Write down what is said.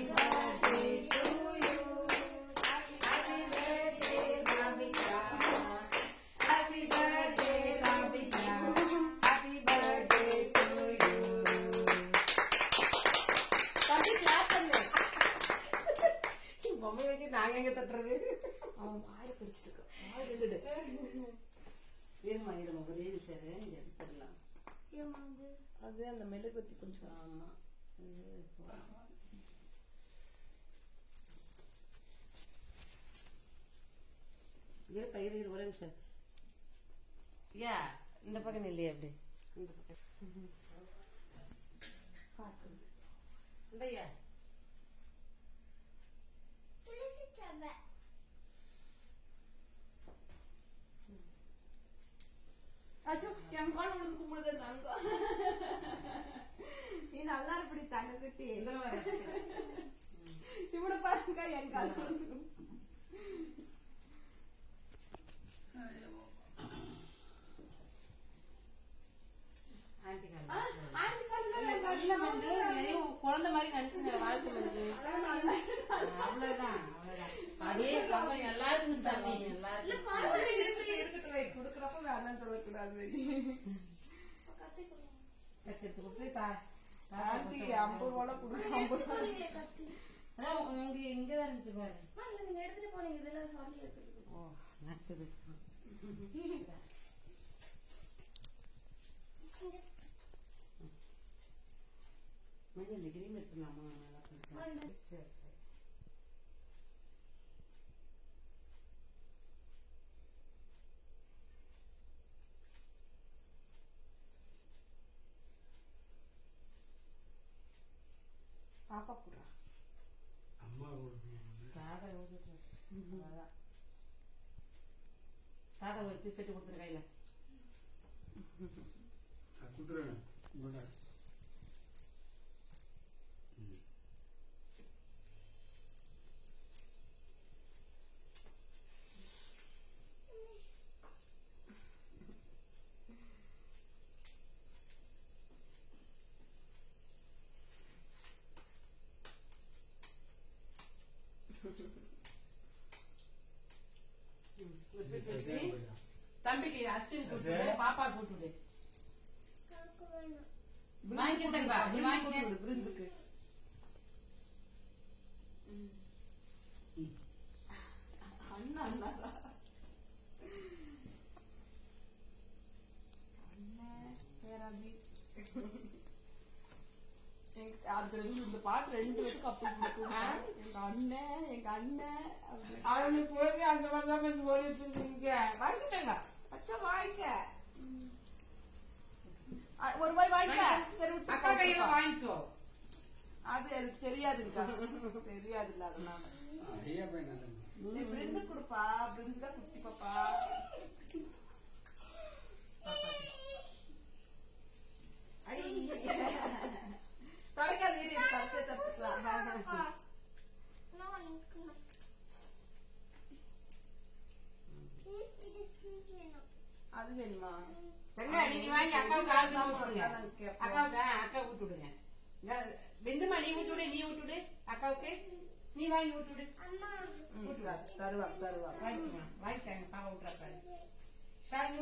Happy birthday to you. Happy birthday, Ravika. Happy birthday, Ravika. Happy birthday to you. தம்பி clap பண்ணு. பொம்மையை வச்சு நாங்க எங்க தட்டுறது அவன் வாயை பிடிச்சிட்டு இருக்கான். இருமா ஒரே நிமிஷம் எடுத்துடலாம் அது அந்த மெழுகுத்தி கொஞ்சம் ஆமா இரு பயிர் ஒரே நிமிஷம் யா இந்த பக்கம் இல்லையே அப்படி. இந்த பக்கம். இந்தய்யா ஐயோ என் கால் விழுந்து கும்பிடுது நாங்க நீ நல்லா இருப்படி தங்க கட்டி இவனை பாருங்க என் கால் விழுந்து ஆண்டி கால் ஆண்டி கால் என் கால் இல்ல வந்து எதையோ குழந்தை மாதிரி நினைச்சுங்க வாழ்க்கை வந்து அவ்வளவுதான் அவ்வளவுதான் அப்படியே பசங்க சாமி எல்லாருக்கும் இருக்கட்டும் வை, குடுக்கறப்ப வேணாம் சொல்லக்கூடாது கச்சத்து கொடுத்து தா ஆண்டி ஐம்பது ரூபா கொடுக்க ஐம்பது ரூபா அதான் உங்க இங்கதான் இருந்துச்சு பாரு. நீங்க எடுத்துட்டு போனீங்க இதெல்லாம் சொல்லி எடுத்துட்டு ஓ நடக்குது மஞ்சள் கிரீம் எடுத்துலாமா. சரி சரி. தாத்தா ஒரு பீஸ் வெட்டி கொடுத்துரு கையில அஸ்வின் கூட்டு பாப்பா கூட்டு வாங்கிக்கங்க நீ வாங்கிக்க விருந்துக்கு அண்ணா அண்ணா இந்த பாட்டு ரெண்டு பேருக்கு அப்படி எங்க அண்ணன் எங்க அண்ணன். அவனுக்கு போய் அந்த மாதிரி தான் ஓடி வச்சிருக்கீங்க வாங்கிக்கங்க அச்சா ஒரு ரூபாய் வாங்கிக்க. சரி அக்கா கையில போட்டுப்பா. வாங்கிக்கோ. அது எனக்கு தெரியாது இல்ல அதனால. பிரிந்து கொடுப்பா. பிரிந்து தான் குட்டி பாப்பா. தொலைக்காது வீடு தப்பிச்சு தப்பிச்சுக்கலாம் அது வேணுமா? சரிங்க நீங்க வாங்கி அக்காவுக்கு ஆள் விட்டுடுங்க. அக்காவுக்கு அக்கா விட்டு விடுங்க பிந்துமா நீ விட்டு விடு நீ விட்டு விடு அக்காவுக்கு நீ வாங்கி விட்டு விடு ம், தருவா தருவா. வாங்கிக்கமா வாங்கிட்டாங்க பாப்பா விட்டுறாப்பாரு சார் நீ